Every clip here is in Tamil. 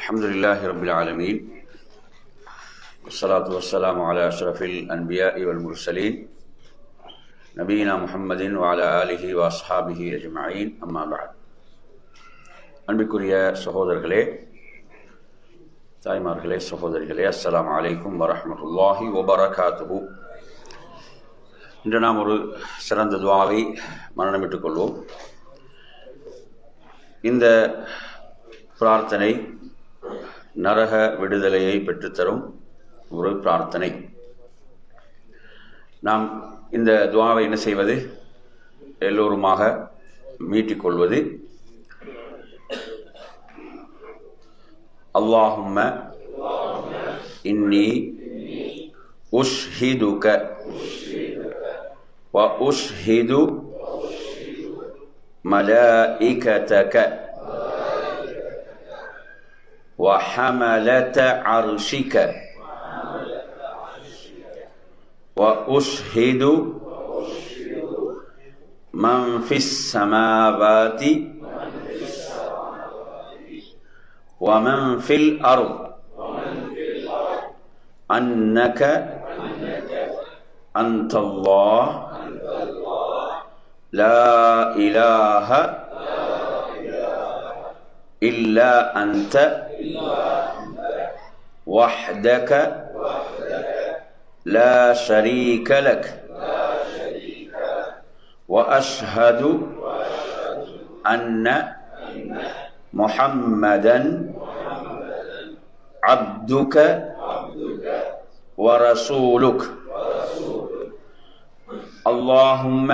الحمد لله رب العالمين والصلاة والسلام على أشرف الأنبياء والمرسلين نبينا محمد وعلى آله وأصحابه أجمعين أما بعد அன்பிற்குரிய சகோதரர்களே தாய்மார்களே சகோதரிகளே அஸ்ஸலாமு அலைக்கும் வரஹ்மத்துல்லாஹி வபரகாத்துஹு இன்று நாம் ஒரு சிறந்த துவாவை மரணமிட்டுக் கொள்வோம் இந்த பிரார்த்தனை நரக விடுதலையை பெற்றுத்தரும் ஒரு பிரார்த்தனை நாம் இந்த துவாவை என்ன செய்வது எல்லோருமாக மீட்டிக்கொள்வது اللهم إني أشهدك وأشهد ملائكتك وحملة عرشك. وأشهد من في السماوات ومن في الأرض. أنك أنت الله. لا إله إلا أنت. وحدك لا شريك لك. وأشهد أن محمدا عبدك ورسولك. اللهم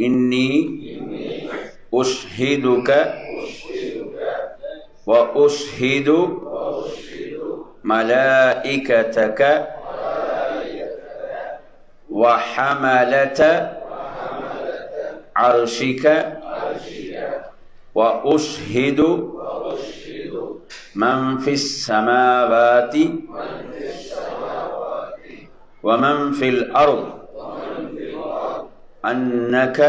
إني أشهدك وأشهد ملائكتك وحملة عرشك وأشهد من في السماوات ومن في الأرض أنك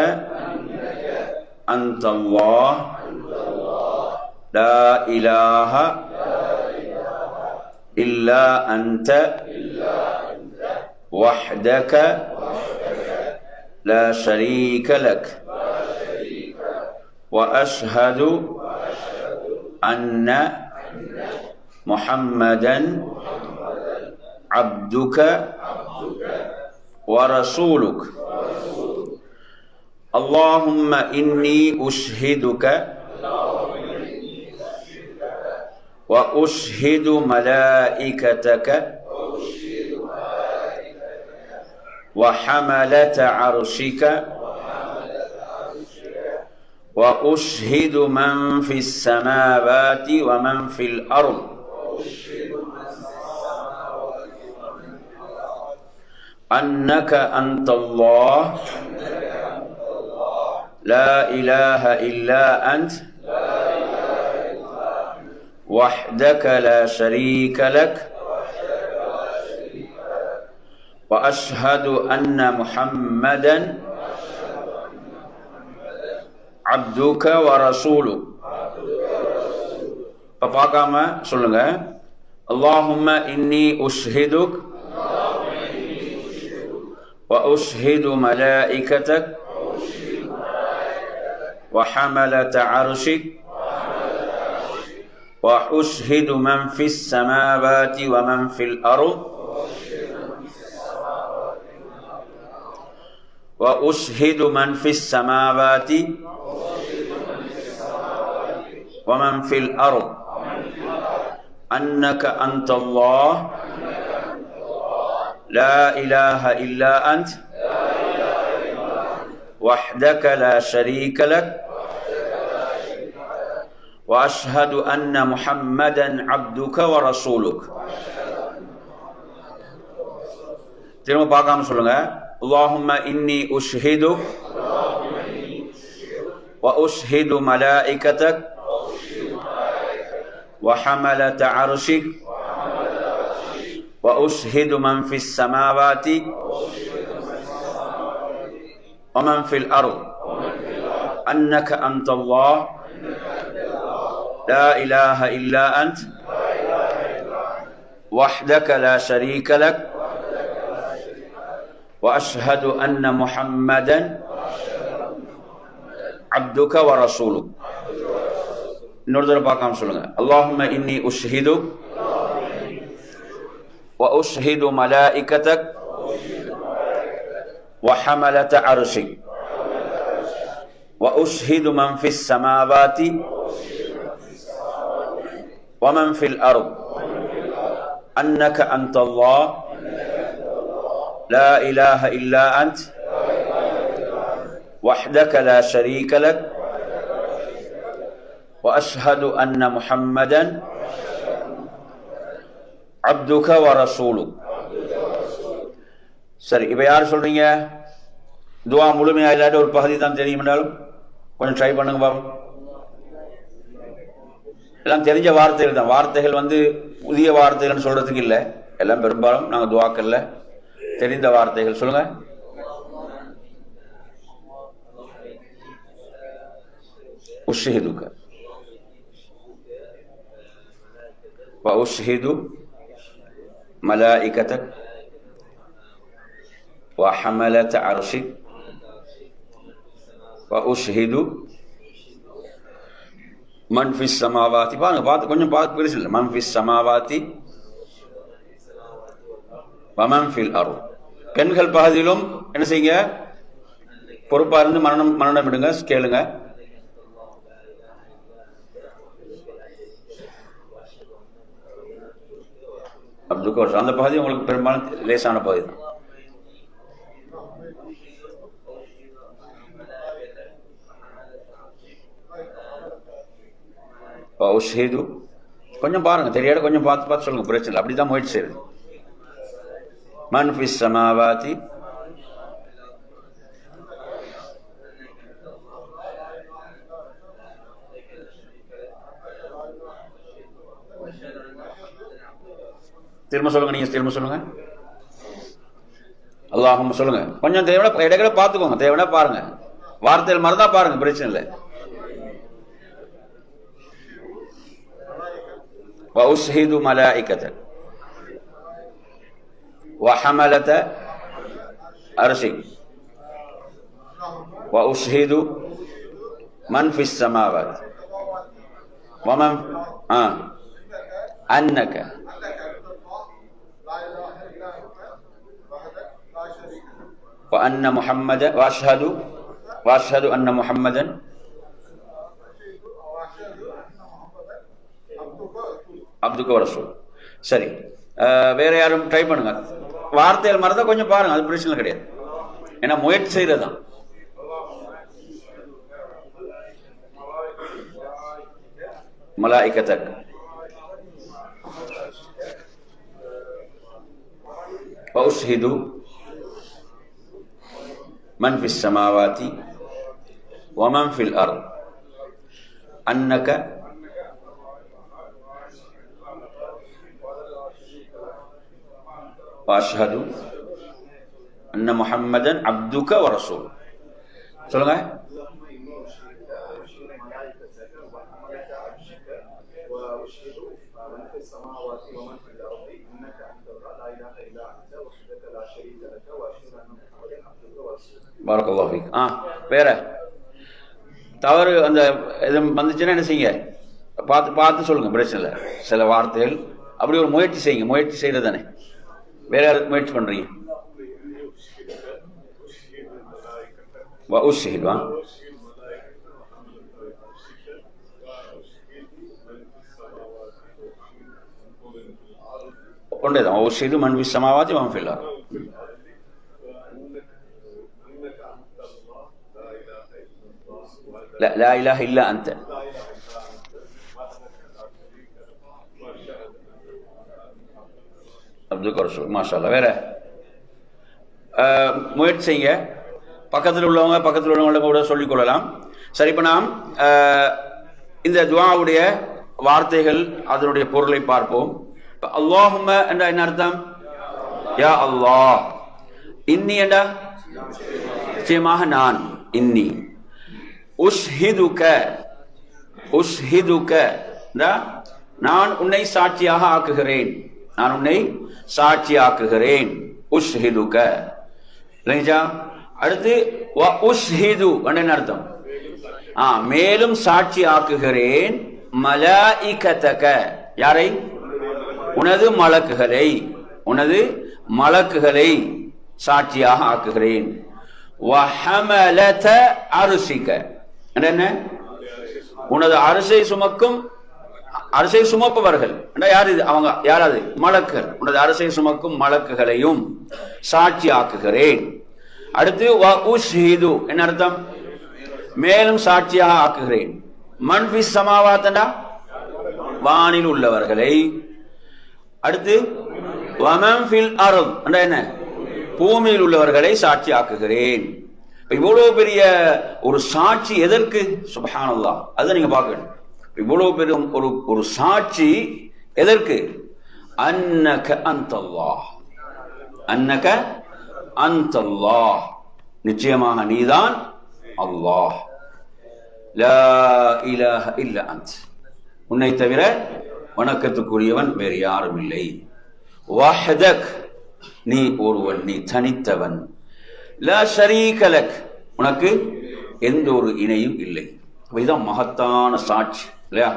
أنت الله لا إله إلا أنت وحدك لا شريك لك وأشهد أن محمدا عبدك ورسولك. اللهم إني أشهدك وأشهد ملائكتك وحملة عرشك وأشهد من في السماوات ومن في الأرض أنك أنت الله. لا إله إلا أنت. وحدك لا شريك لك وأشهد أن محمدًا அப்துக வ ரசூலு இப்போ பார்க்காம சொல்லுங்க அல்லாஹும்ம இன்னி உஷ்ஹிதுக் وأشهد ملائكتك وحملة عرشك وأشهد من في السماوات ومن في الأرض. وأشهد من في السماوات ومن في الأرض. أنك أنت الله. لا إله إلا أنت. وحدك لا شريك لك. وأشهد أن محمدا عبدك ورسولك திரும்ப பார்க்காம சொல்லுங்க اللهم إني أشهدك وأشهد ملائكتك وحملة عرشك وأشهد من في السماوات ومن في الأرض أنك أنت الله لا إله إلا أنت. وحدك لا شريك لك. وأشهد أن محمدا عبدك ورسولك. نردر باقام سلوك اللهم إني أشهدك وأشهد ملائكتك. وحملة عرشك. وأشهد من في السماوات. ومن في الأرض أنك أنت الله لا إله إلا أنت وحدك لا شريك لك وأشهد أن محمدا عبدك ورسولك சரி இப்போ யார் சொல்றீங்க துவா முழுமையா இல்லாத ஒரு பகுதி தான் தெரியும் என்றாலும் கொஞ்சம் ட்ரை பண்ணுங்க பாப்போம் எல்லாம் தெரிஞ்ச வார்த்தைகள் தான் வார்த்தைகள் வந்து புதிய வார்த்தைகள் சொல்றதுக்கு இல்லை எல்லாம் பெரும்பாலும் நாங்கள் துவாக்கல்ல தெரிந்த வார்த்தைகள் சொல்லுங்க உஷ்ஹிதுக்க وأشهد ملائكتك وحملة عرشك وأشهد மன்ஃபிஸ் சமாவாத்தி பாருங்க பார்த்து கொஞ்சம் பார்த்து பெருசு இல்லை மன்ஃபிஸ் சமாவாத்தி வமன்ஃபில் அருள் பெண்கள் பகுதியிலும் என்ன செய்யுங்க? பொறுப்பாக இருந்து மரணம் மரணம் விடுங்க கேளுங்க. அப்துல் கோஷ் அந்த பகுதி உங்களுக்கு பெரும்பாலும் லேசான பகுதி தான். உஷேது கொஞ்சம் பாருங்க தெரியாத கொஞ்சம் பார்த்து பார்த்து சொல்லுங்க பிரச்சனை இல்லை. அப்படிதான் முயற்சி செய்யுது மன்ஃபிஸ் சமாவாதி. திரும்ப சொல்லுங்க நீங்க திரும்ப சொல்லுங்க. அல்லாஹம் சொல்லுங்க. கொஞ்சம் தேவையான இடைகளை பார்த்துக்கோங்க தேவையான பாருங்க. வார்த்தைகள் மறந்தா பாருங்க பிரச்சனை இல்லை. وأشهد ملائكتك وحملة أرشك وأشهد من في السماوات. ومن آه. أنك. وأن محمدا وأشهد وأشهد أن محمدا அப்துக்கு ரசூல். சரி. வேற யாரும் ட்ரை பண்ணுங்க. வார்த்தைகள் மறந்தால் கொஞ்சம் பாருங்க அது பிரச்சனை கிடையாது. ஏன்னா முயற்சி செய்கிறது தான் மலாய்க்கத்தக் பௌஷிது மன்ஃபி சமாவாதி ஒமன்ஃபில் அர் அன்னக்க வாஷ்ஹது அன்ன முஹம்மதன் அப்துக வரசூல் சொல்லுங்க. பாரகல்லாஹிக் ஆ வேற. தவறு அந்த இது வந்துச்சுன்னா என்ன செய்யுங்க? பார்த்து பார்த்து சொல்லுங்கள் பிரச்சனை இல்லை சில வார்த்தைகள் அப்படி ஒரு முயற்சி செய்யுங்க. முயற்சி செய்கிறது தானே. வேற யாருக்கு முயற்சி பண்றீங்க وأشهد ها கொண்டேதான் وأشهد من في السماوات ومن في الأرض لا لا إله إلا أنت அப்துல் ரசூல் மாஷால்லா வேற? முயற்சி செய்யுங்க பக்கத்தில் உள்ளவங்க பக்கத்தில் உள்ளவங்கள கூட சொல்லிக் கொள்ளலாம். சரி இப்போ நாம் இந்த துவாவுடைய வார்த்தைகள் அதனுடைய பொருளை பார்ப்போம். இப்போ அல்லாஹும்ம என்றா என்ன அர்த்தம்? யா அல்லாஹ். இன்னி என்றா? நிச்சயமாக நான் இன்னி. உஷ்ஹிதுக உஷ்ஹிதுக. நான் உன்னை சாட்சியாக ஆக்குகிறேன். நான் உன்னை சாட்சியாக்குகிறேன். உஷ்ஹிதுக. இல்லைங்களா அடுத்து வ உஷ்ஹிது என்ன அர்த்தம். ஆ மேலும் சாட்சி ஆக்குகிறேன். மலாயிகதக. யாரை? உனது மலக்குகளை. உனது மலக்குகளை சாட்சியாக ஆக்குகிறேன். வஹமலத அரிசிக்க என்ன உனது அரசை சுமக்கும் அரசை சுமப்பவர்கள். யார் இது? அவங்க யாராவது? மலக்குகள். உனது அரசை சுமக்கும் மலக்குகளையும் சாட்சி ஆக்குகிறேன் அடுத்து வ உஷ்ஹிது. என்ன அர்த்தம்? மேலும் சாட்சியாக ஆக்குகிறேன். மன்ஃபி சமாவாத்தண்டா? வானில் உள்ளவர்களை. அடுத்து வமன் ஃபில் அருள். என்ன? பூமியில் உள்ளவர்களை சாட்சி ஆக்குகிறேன் இவ்வளவு பெரிய ஒரு சாட்சி எதற்கு? சுபஹானல்லாஹ். அதை நீங்க பார்க்கணும். இவ்வளவு பெரும் ஒரு ஒரு சாட்சி எதற்கு? அன்னக அந்தல்லா. அன்னக அந்தல்லா. நிச்சயமாக நீதான் அல்லாஹ். இல்ல அந்த உன்னை தவிர வணக்கத்துக்குரியவன் வேறு யாரும் இல்லை. வஹதக். நீ ஒருவன் நீ தனித்தவன். லா ஷரீகலக் உனக்கு எந்த ஒரு இணையும் இல்லை. இதுதான் மகத்தான சாட்சி. இல்லையா?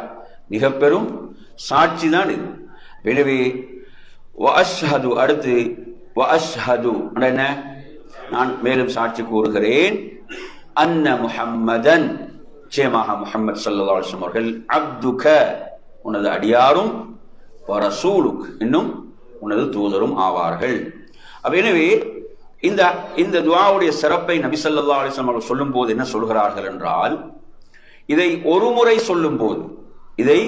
மிக பெரும் சாட்சி தான் இது. எனவே வஷ்ஹது அடுத்து வஷ்ஹது என்ன? நான் மேலும் சாட்சி கூறுகிறேன். அன்ன முஹம்மதன். நிச்சயமாக முஹம்மது ஸல்லல்லாஹு அலைஹி அவர்கள் அப்துக. உனது அடியாரும் வரசூலுக். இன்னும் உனது தூதரும் ஆவார்கள். அப்ப எனவே இந்த இந்த துவாவுடைய சிறப்பை நபி ஸல்லல்லாஹு அலைஹி வஸல்லம் அவர்கள் சொல்லும்போது என்ன சொல்கிறார்கள் என்றால் இதை ஒரு முறை சொல்லும்போது இதை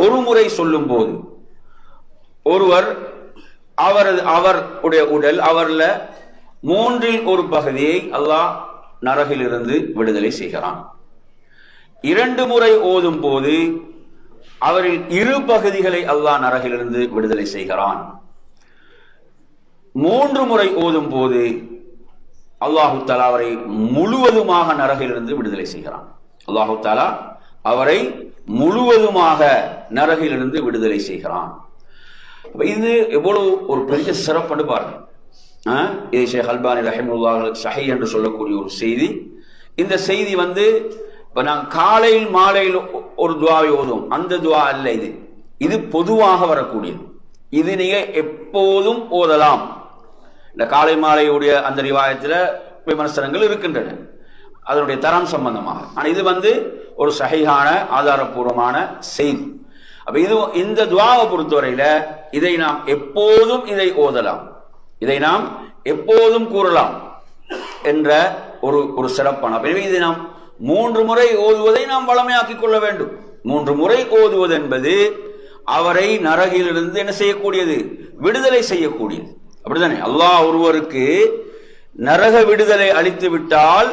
ஒரு முறை சொல்லும்போது ஒருவர் அவரது அவருடைய உடல் அவர்ல மூன்றில் ஒரு பகுதியை அல்லாஹ் நரகிலிருந்து விடுதலை செய்கிறான். இரண்டு முறை ஓதும் போது அவரில் இரு பகுதிகளை அல்லாஹ் நரகிலிருந்து விடுதலை செய்கிறான். மூன்று முறை ஓதும் போது அல்லாஹு தலா அவரை முழுவதுமாக நரகிலிருந்து விடுதலை செய்கிறான். அல்லாஹு தாலா அவரை முழுவதுமாக நரகிலிருந்து விடுதலை செய்கிறான். இது எவ்வளவு ஒரு பெரிய சிறப்புன்னு பாருங்க. இது ஷேக் அல்பானி ரஹிமுல்லா சஹி என்று சொல்லக்கூடிய ஒரு செய்தி. இந்த செய்தி வந்து இப்போ நாங்கள் காலையில் மாலையில் ஒரு துவாவை ஓதும் அந்த துவா அல்ல இது. இது பொதுவாக வரக்கூடியது. இது நீங்கள் எப்போதும் ஓதலாம். இந்த காலை மாலையுடைய அந்த ரிவாயத்தில் விமர்சனங்கள் இருக்கின்றன. அதனுடைய தரம் சம்பந்தமாக. ஆனால் இது வந்து ஒரு சகையான ஆதாரபூர்வமான செய்தி. அப்போ இது இந்த துவாவை பொறுத்தவரையில் இதை நாம் எப்போதும் இதை ஓதலாம். இதை நாம் எப்போதும் கூறலாம் என்ற ஒரு ஒரு சிறப்பான. எனவே இதை நாம் மூன்று முறை ஓதுவதை நாம் வளமையாக்கிக் கொள்ள வேண்டும். மூன்று முறை ஓதுவது என்பது அவரை நரகிலிருந்து என்ன செய்யக்கூடியது? விடுதலை செய்யக்கூடியது. அப்படிதானே அல்லாஹ் ஒருவருக்கு நரக விடுதலை அளித்து விட்டால்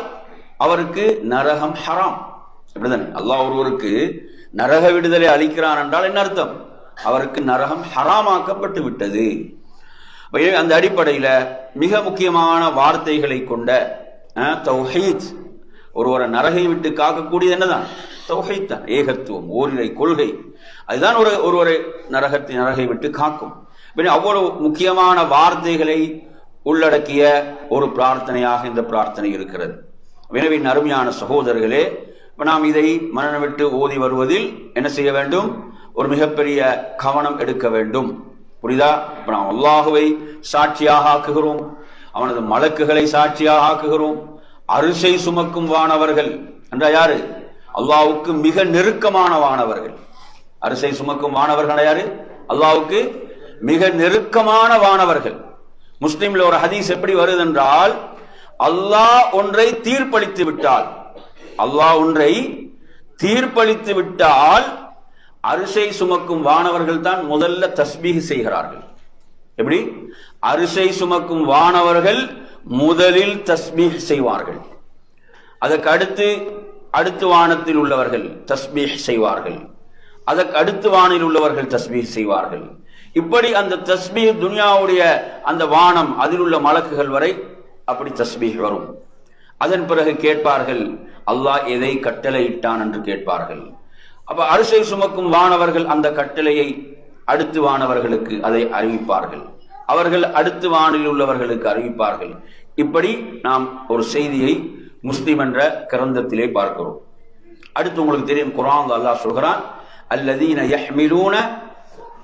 அவருக்கு நரகம் ஹராம். அப்படிதானே? அல்லாஹ் ஒருவருக்கு நரக விடுதலை அளிக்கிறான் என்றால் என்ன அர்த்தம்? அவருக்கு நரகம் ஹராமாக்கப்பட்டு விட்டது. அந்த அடிப்படையில் மிக முக்கியமான வார்த்தைகளை கொண்ட தௌஹீத். ஒருவரை நரகை விட்டு காக்கக்கூடியது என்னதான்? தௌஹீத் தான். ஏகத்துவம் ஓரிரை கொள்கை. அதுதான் ஒரு ஒருவரை நரகத்தை நரகை விட்டு காக்கும். பின்ன அவ்வளவு முக்கியமான வார்த்தைகளை உள்ளடக்கிய ஒரு பிரார்த்தனையாக இந்த பிரார்த்தனை இருக்கிறது. வினவின் அருமையான சகோதரர்களே நாம் இதை மனநம் விட்டு ஓதி வருவதில் என்ன செய்ய வேண்டும்? ஒரு மிகப்பெரிய கவனம் எடுக்க வேண்டும். புரிதா இப்ப நாம் அல்லாஹுவை சாட்சியாக ஆக்குகிறோம் அவனது மலக்குகளை சாட்சியாக ஆக்குகிறோம் அரிசை சுமக்கும் வானவர்கள். என்றா யாரு? அல்லாவுக்கு மிக நெருக்கமான வானவர்கள். அரிசை சுமக்கும் வானவர்கள் யாரு? அல்லாவுக்கு மிக நெருக்கமான வானவர்கள். முஸ்லீம்ல ஒரு ஹதீஸ் எப்படி வருது என்றால் அல்லாஹ் ஒன்றை தீர்ப்பளித்து விட்டால் அல்லாஹ் ஒன்றை தீர்ப்பளித்து விட்டால் அரிசை சுமக்கும் வானவர்கள் தான் முதல்ல தஸ்பீக செய்கிறார்கள். எப்படி? அரிசை சுமக்கும் வானவர்கள் முதலில் தஸ்பீஹ் செய்வார்கள். அதற்கு அடுத்து அடுத்து வானத்தில் உள்ளவர்கள் தஸ்பீஹ் செய்வார்கள். அதற்கு அடுத்து வானில் உள்ளவர்கள் தஸ்பீஹ் செய்வார்கள். இப்படி அந்த தஸ்பீஹ் துனியாவுடைய அந்த வானம் அதில் உள்ள மலக்குகள் வரை அப்படி தஸ்பீஹ் வரும். அதன் பிறகு கேட்பார்கள் அல்லாஹ் எதை கட்டளையிட்டான்? என்று கேட்பார்கள். அப்ப அரிசை சுமக்கும் வானவர்கள் அந்த கட்டளையை அடுத்து வானவர்களுக்கு அதை அறிவிப்பார்கள். அவர்கள் அடுத்து வானில் உள்ளவர்களுக்கு அறிவிப்பார்கள். இப்படி நாம் ஒரு செய்தியை முஸ்லிம் என்ற கிரந்தத்திலே பார்க்கிறோம். அடுத்து உங்களுக்கு தெரியும் குரான் அல்லாஹ் சொல்கிறான் அல்லதீன யஹ்மிலூன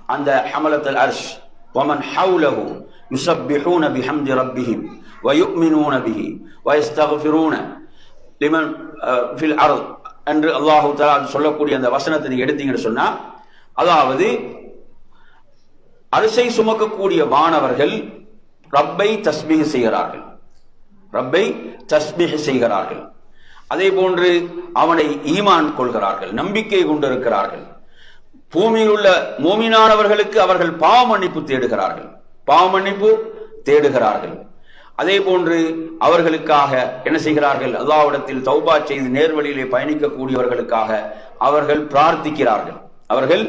அந்த ஹமலத்தல் அர்ஷ் ஒமன் ஹவுலஹு யுசப்பிஹூன பிஹம்தி ரப்பிஹிம். வயுமினூன பிஹி வயஸ்தக்ஃபிரூன லிமன் ஃபில் அருள் என்று அல்லாஹு தஆலா சொல்லக்கூடிய அந்த வசனத்தை நீங்க எடுத்தீங்கன்னு சொன்னா அதாவது அரிசை சுமக்கக்கூடிய வானவர்கள் ரப்பை தஸ்மிக செய்கிறார்கள். ரப்பை தஸ்மிக செய்கிறார்கள். அதே போன்று அவனை ஈமான் கொள்கிறார்கள் நம்பிக்கை கொண்டிருக்கிறார்கள். பூமியில் உள்ள மூமினானவர்களுக்கு அவர்கள் பாவ மன்னிப்பு தேடுகிறார்கள். பாவ மன்னிப்பு தேடுகிறார்கள். அதே போன்று அவர்களுக்காக என்ன செய்கிறார்கள்? அல்லாவிடத்தில் தௌபா செய்து நேர்வழியிலே பயணிக்கக்கூடியவர்களுக்காக அவர்கள் பிரார்த்திக்கிறார்கள். அவர்கள்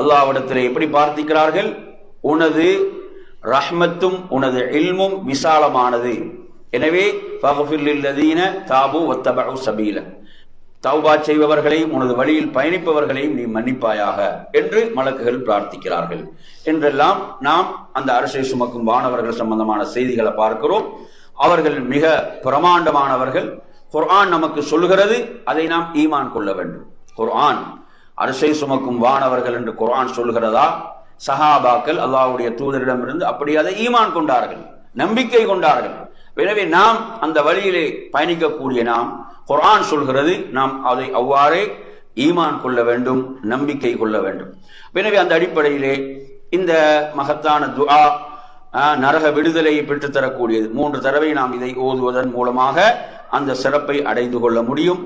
அல்லாஹ்விடத்திலே எப்படி பிரார்த்திக்கிறார்கள்? உனது ரஹ்மத்தும் உனது இல்மும் விசாலமானது. எனவே தாபு வத்தபஉ சபீல தௌபா செய்பவர்களையும் உனது வழியில் பயணிப்பவர்களையும் நீ மன்னிப்பாயாக என்று மலக்குகள் பிரார்த்திக்கிறார்கள். என்றெல்லாம் நாம் அந்த அரசை சுமக்கும் வானவர்கள் சம்பந்தமான செய்திகளை பார்க்கிறோம். அவர்கள் மிக பிரமாண்டமானவர்கள். குர்ஆன் நமக்கு சொல்லுகிறது அதை நாம் ஈமான் கொள்ள வேண்டும். குர்ஆன் அரசை சுமக்கும் வானவர்கள் என்று குர்ஆன் சொல்லுகிறதா? சஹாபாக்கள் அல்லாவுடைய தூதரிடமிருந்து அப்படி அதை ஈமான் கொண்டார்கள் நம்பிக்கை கொண்டார்கள். எனவே நாம் அந்த வழியிலே பயணிக்கக்கூடிய நாம் குரான் சொல்கிறது நாம் அதை அவ்வாறே ஈமான் கொள்ள வேண்டும் நம்பிக்கை கொள்ள வேண்டும். எனவே அந்த அடிப்படையிலே இந்த மகத்தான துஆ நரக விடுதலையை பெற்றுத்தரக்கூடியது. மூன்று தடவை நாம் இதை ஓதுவதன் மூலமாக அந்த சிறப்பை அடைந்து கொள்ள முடியும்.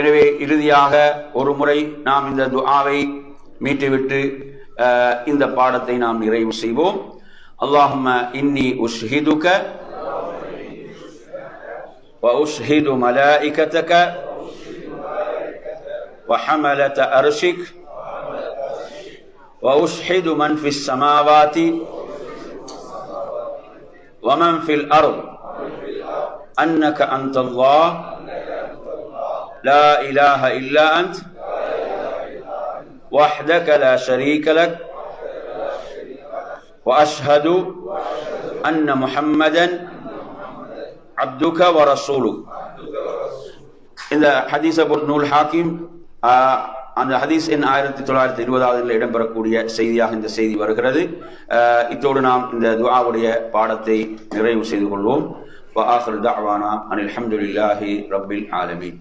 எனவே இறுதியாக ஒரு முறை நாம் இந்த துஆவை மீட்டுவிட்டு இந்த பாடத்தை நாம் நிறைவு செய்வோம். அல்லாஹும்ம இன்னி உஷ்ஹிதுக وأشهد ملائكتك وحملة أرشك وأشهد من في السماوات ومن في الأرض. أنك أنت الله. لا إله إلا أنت. وحدك لا شريك لك. وأشهد أن محمدا அப்துக வ ரசூலு இந்த ஹதீஸ் அபுல் நூல் ஹாக்கிம் ஆஹ், அந்த ஹதீஸ் எண் ஆயிரத்தி தொள்ளாயிரத்தி இருபதாவது இடம்பெறக்கூடிய செய்தியாக இந்த செய்தி வருகிறது ஆஹ், இத்தோடு நாம் இந்த துஆவுடைய பாடத்தை நிறைவு செய்து கொள்வோம் وآخر دعوانا أن الحمد لله رب العالمين